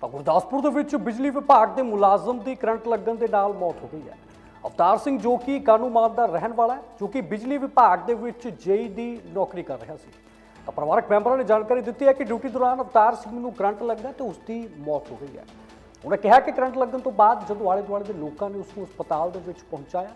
ਤਾਂ ਗੁਰਦਾਸਪੁਰ ਦੇ ਵਿੱਚ ਬਿਜਲੀ ਵਿਭਾਗ ਦੇ ਮੁਲਾਜ਼ਮ ਦੀ ਕਰੰਟ ਲੱਗਣ ਦੇ ਨਾਲ ਮੌਤ ਹੋ ਗਈ ਹੈ। ਅਵਤਾਰ ਸਿੰਘ ਜੋ ਕਿ ਕਾਨੂੰਮਾਨ ਦਾ ਰਹਿਣ ਵਾਲਾ ਹੈ, ਜੋ ਕਿ ਬਿਜਲੀ ਵਿਭਾਗ ਦੇ ਵਿੱਚ ਜੇਈ ਦੀ ਨੌਕਰੀ ਕਰ ਰਿਹਾ ਸੀ। ਤਾਂ ਪਰਿਵਾਰਕ ਮੈਂਬਰਾਂ ਨੇ ਜਾਣਕਾਰੀ ਦਿੱਤੀ ਹੈ ਕਿ ਡਿਊਟੀ ਦੌਰਾਨ ਅਵਤਾਰ ਸਿੰਘ ਨੂੰ ਕਰੰਟ ਲੱਗਾ ਤੇ ਉਸ ਦੀ ਮੌਤ ਹੋ ਗਈ ਹੈ। ਉਹਨੇ ਕਿਹਾ ਕਿ ਕਰੰਟ ਲੱਗਣ ਤੋਂ ਬਾਅਦ ਜਦੋਂ ਆਲੇ ਦੁਆਲੇ ਦੇ ਲੋਕਾਂ ਨੇ ਉਸ ਨੂੰ ਹਸਪਤਾਲ ਦੇ ਵਿੱਚ ਪਹੁੰਚਾਇਆ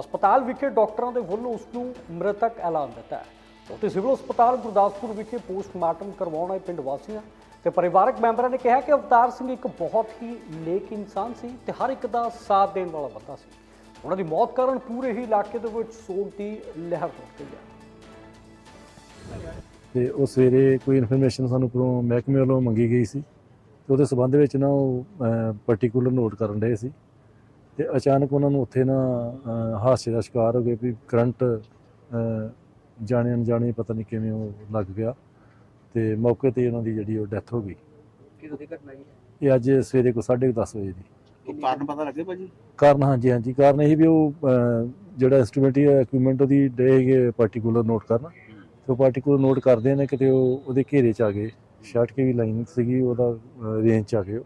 ਹਸਪਤਾਲ ਵਿਖੇ ਡਾਕਟਰਾਂ ਦੇ ਵੱਲੋਂ ਉਸ ਨੂੰ ਮ੍ਰਿਤਕ ਐਲਾਨ ਦਿੱਤਾ ਹੈ। ਉੱਥੇ ਸਿਵਲ ਹਸਪਤਾਲ ਗੁਰਦਾਸਪੁਰ ਵਿਖੇ ਪੋਸਟਮਾਰਟਮ ਕਰਵਾਉਣ ਆਏ ਪਿੰਡ ਵਾਸੀਆਂ ਤੇ ਪਰਿਵਾਰਕ ਮੈਂਬਰਾਂ ਨੇ ਕਿਹਾ ਕਿ ਅਵਤਾਰ ਸਿੰਘ ਇੱਕ ਬਹੁਤ ਹੀ ਨੇਕ ਇਨਸਾਨ ਸੀ ਤੇ ਹਰ ਇੱਕ ਦਾ ਸਾਥ ਦੇਣ ਵਾਲਾ ਬੰਦਾ ਸੀ। ਉਹਨਾਂ ਦੀ ਮੌਤ ਕਾਰਨ ਪੂਰੇ ਹੀ ਇਲਾਕੇ ਦੇ ਵਿੱਚ ਸੋਗ ਦੀ ਲਹਿਰ ਦੌੜ ਗਈ ਹੈ। ਤੇ ਉਹ ਸਵੇਰੇ ਕੋਈ ਇਨਫੋਰਮੇਸ਼ਨ ਸਾਨੂੰ ਕੋਲੋਂ ਮਹਿਕਮੇ ਵੱਲੋਂ ਮੰਗੀ ਗਈ ਸੀ ਤੇ ਉਹਦੇ ਸਬੰਧ ਵਿੱਚ ਨਾ ਉਹ ਪਾਰਟਿਕੂਲਰ ਨੋਟ ਕਰਨ ਰਹੇ ਸੀ ਤੇ ਅਚਾਨਕ ਉਹਨਾਂ ਨੂੰ ਉੱਥੇ ਨਾ ਹਾਦਸੇ ਦਾ ਸ਼ਿਕਾਰ ਹੋ ਗਏ ਵੀ ਕਰੰਟ ਜਾਣੇ ਅਣਜਾਣੇ ਪਤਾ ਨਹੀਂ ਕਿਵੇਂ ਉਹ ਲੱਗ ਗਿਆ। ਤੇ ਮੌਕੇ ਤੇ ਉਹਨਾਂ ਦੀ ਜਿਹੜੀ ਉਹ ਡੈਥ ਹੋ ਗਈ। ਕਿਦੋਂ ਦੀ ਘਟਨਾ ਜੀ ਇਹ ਅੱਜ ਸਵੇਰੇ ਕੋ 10:30 ਵਜੇ ਦੀ। ਕਾਰਨ ਪਤਾ ਲੱਗੇ ਭਾਜੀ ਕਾਰਨ ਹਾਂਜੀ ਹਾਂਜੀ। ਕਾਰਨ ਇਹ ਵੀ ਉਹ ਅਹ, ਜਿਹੜਾ ਇਨਸਟਰੂਮੈਂਟ ਹੈ ਇਕਵਿਪਮੈਂਟ ਉਹਦੀ ਡੇ ਪਾਰਟਿਕੂਲਰ ਨੋਟ ਕਰਨ। ਤੇ ਉਹ ਪਾਰਟਿਕੂਲਰ ਨੋਟ ਕਰਦੇ ਨੇ ਕਿਤੇ ਉਹ ਉਹਦੇ ਘੇਰੇ ਚ ਆ ਗਏ। ਸ਼ਾਰਟ ਕੇ ਵੀ ਲਾਈਨ ਸੀਗੀ ਉਹਦਾ ਰੇਂਜ ਚ ਆ ਗਏ ਉਹ।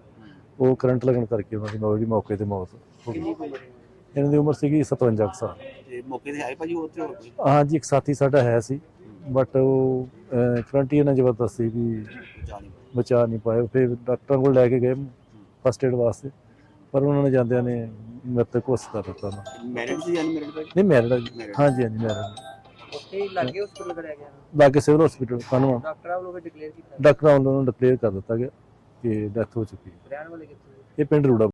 ਉਹ ਕਰੰਟ ਲੱਗਣ ਕਰਕੇ ਉਹਨਾਂ ਦੀ ਮੌਕੇ ਤੇ ਮੌਤ ਹੋ ਗਈ। ਕਿੰਨੀ ਕੁ ਉਮਰ ਹੈ? ਇਹਨਾਂ ਦੀ ਉਮਰ ਸੀਗੀ 57 ਕੁ ਸਾਲ। ਤੇ ਮੌਕੇ ਤੇ ਆਏ ਭਾਜੀ ਉਹ ਤੇ ਹੋਰ ਕੋਈ? ਹਾਂਜੀ ਇੱਕ ਸਾਥੀ ਸਾਡਾ ਹੈ ਸੀ। ਬਟ ਉਹ ਕਰੰਟ ਹੀ ਇਹਨਾਂ ਜ਼ਬਰਦਸਤ ਸੀ ਵੀ ਬਚਾ ਨਹੀਂ ਪਾਏ ਫਿਰ ਡਾਕਟਰਾਂ ਕੋਲ ਲੈ ਕੇ ਗਏ ਫਸਟ ਏਡ ਵਾਸਤੇ। ਪਰ ਉਹਨਾਂ ਨੇ ਜਾਂਦਿਆਂ ਨੇ ਮ੍ਰਿਤਕ ਘੋਸ਼ਿਤ ਕਰ ਦਿੱਤਾ ਉਹਨਾਂ ਮੈਰਿਡ ਸੀ ਭਾਜੀ ਨਹੀਂ ਮੈਰਿਡ। ਹਾਂਜੀ ਹਾਂਜੀ ਮੈਰਿਡ ਉੱਥੇ ਲੱਗੇ ਹਸਪੀਟਲ ਕਰਿਆ ਗਿਆ ਲਾਗੇ ਸਿਵਲ ਹਸਪੀਟਲ ਕਾਨੂੰਨ ਡਾਕਟਰਾਂ ਵੱਲੋਂ ਡਿਕਲੇਅਰ ਕੀਤਾ? ਡਾਕਟਰਾਂ ਵੱਲੋਂ ਡਿਕਲੇਅਰ ਕਰ ਦਿੱਤਾ ਗਿਆ ਕਿ ਡੈਥ ਹੋ ਚੁੱਕੀ ਹੈ। ਰਹਿਣ ਵਾਲੇ ਕਿੱਥੋਂ ਦੇ? ਇਹ ਪਿੰਡ ਰੂੜਾ